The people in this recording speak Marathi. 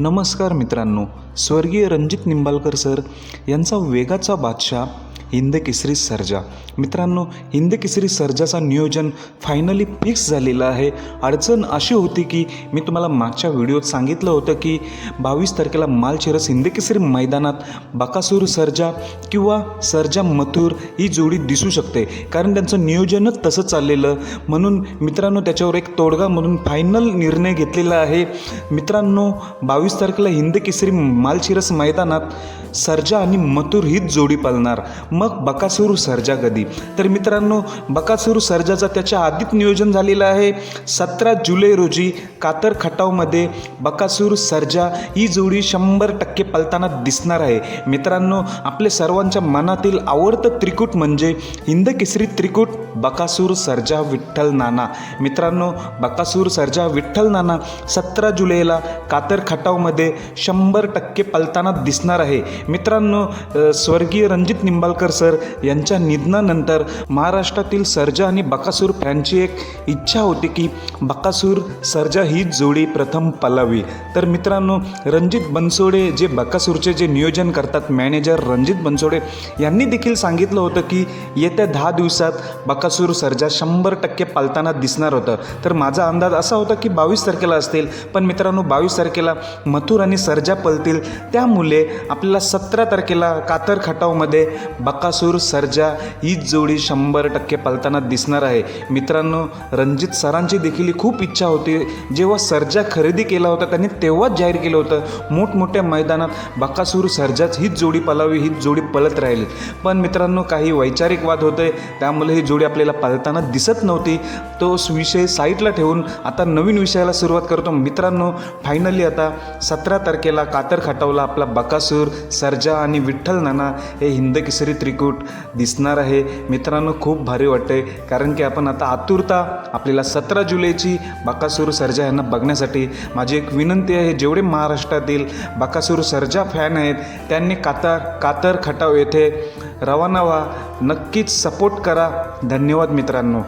नमस्कार मित्रांनो स्वर्गीय रणजित निंबाळकर सर यांचा वेगाचा बादशाह हिंद केसरी सर्जा. मित्रांनो हिंद केसरी सर्जाचा नियोजन फायनली फिक्स झालेलं आहे. अडचण अशी होती की मी तुम्हाला मागच्या व्हिडिओत सांगितलं होतं की बावीस तारखेला मालशिरस हिंद केसरी मैदानात बकासूर सर्जा किंवा सर्जा मथुर ही जोडी दिसू शकते. कारण त्यांचं नियोजनच तसं चाललेलं. म्हणून मित्रांनो त्याच्यावर एक तोडगा म्हणून फायनल निर्णय घेतलेला आहे. मित्रांनो बावीस तारखेला हिंद केसरी मालशिरस मैदानात सर्जा आणि मथुर हीच जोडी पालणार. मग बकासूर सर्जा कधी तर मित्रांनो बकासूर सर्जाचा त्याच्या आधीच नियोजन झालेलं आहे. सतरा जुलै रोजी कातर खटावमध्ये बकासूर सर्जा ही जोडी शंभर टक्के पलताना दिसणार आहे. मित्रांनो आपले सर्वांच्या मनातील आवडतं त्रिकूट म्हणजे हिंद केसरी त्रिकूट बकासूर सर्जा विठ्ठल नाना. मित्रांनो बकासूर सर्जा विठ्ठल नाना सतरा जुलैला कातर खटावमध्ये शंभर टक्के पलताना दिसणार आहे. मित्रांनो स्वर्गीय रणजित निंबाळकर सर यांच्या निधनानंतर महाराष्ट्रातील सर्जा आणि बकासूर फॅनची एक इच्छा होती की बकासूर सर्जा ही जोडी प्रथम पलावी. तर मित्रांनो रणजित बनसोडे जे बकासूरचे जे नियोजन करतात मॅनेजर रणजित बनसोडे यांनी देखील सांगितलं होतं की येत्या दहा दिवसात बकासूर सर्जा शंभर टक्के पालताना दिसणार होतं. तर माझा अंदाज असा होता की बावीस तारखेला असतील पण मित्रांनो बावीस तारखेला मथुर आणि सर्जा पलतील. त्यामुळे आपल्याला सतरा तारखेला कातर खटावमध्ये बाकासूर सर्जा हीच जोडी शंभर टक्के पलताना दिसणार आहे. मित्रांनो रणजित सरांची देखील ही खूप इच्छा होती. जेव्हा सर्जा खरेदी केला होता त्यांनी तेव्हाच जाहीर केलं होतं. मोठमोठ्या मैदानात बाकासूर सर्जाच हीच जोडी पलावी हीच जोडी पळत राहील. पण मित्रांनो काही वैचारिक वाद होते. त्यामुळे ही जोडी आपल्याला पळताना दिसत नव्हती. तो विषय साईडला ठेवून आता नवीन विषयाला सुरुवात करतो. मित्रांनो फायनली आता सतरा तारखेला कातर खटावला आपला बकासूर सर्जा आणि विठ्ठल नाना हे हिंदकेसरी त्रिकूट दिसणार आहे. मित्रांनो खूप भारी वाटते कारण की आपण आता आतुरता आपल्याला सतरा जुलैची बकासूर सर्जा यांना बघण्यासाठी माझी एक विनंती आहे जेवढे महाराष्ट्रातील बकासूर सर्जा फॅन आहेत त्यांनी कातर कातर खटाव येथे रवाना व्हा. नक्कीच सपोर्ट करा. धन्यवाद मित्रांनो.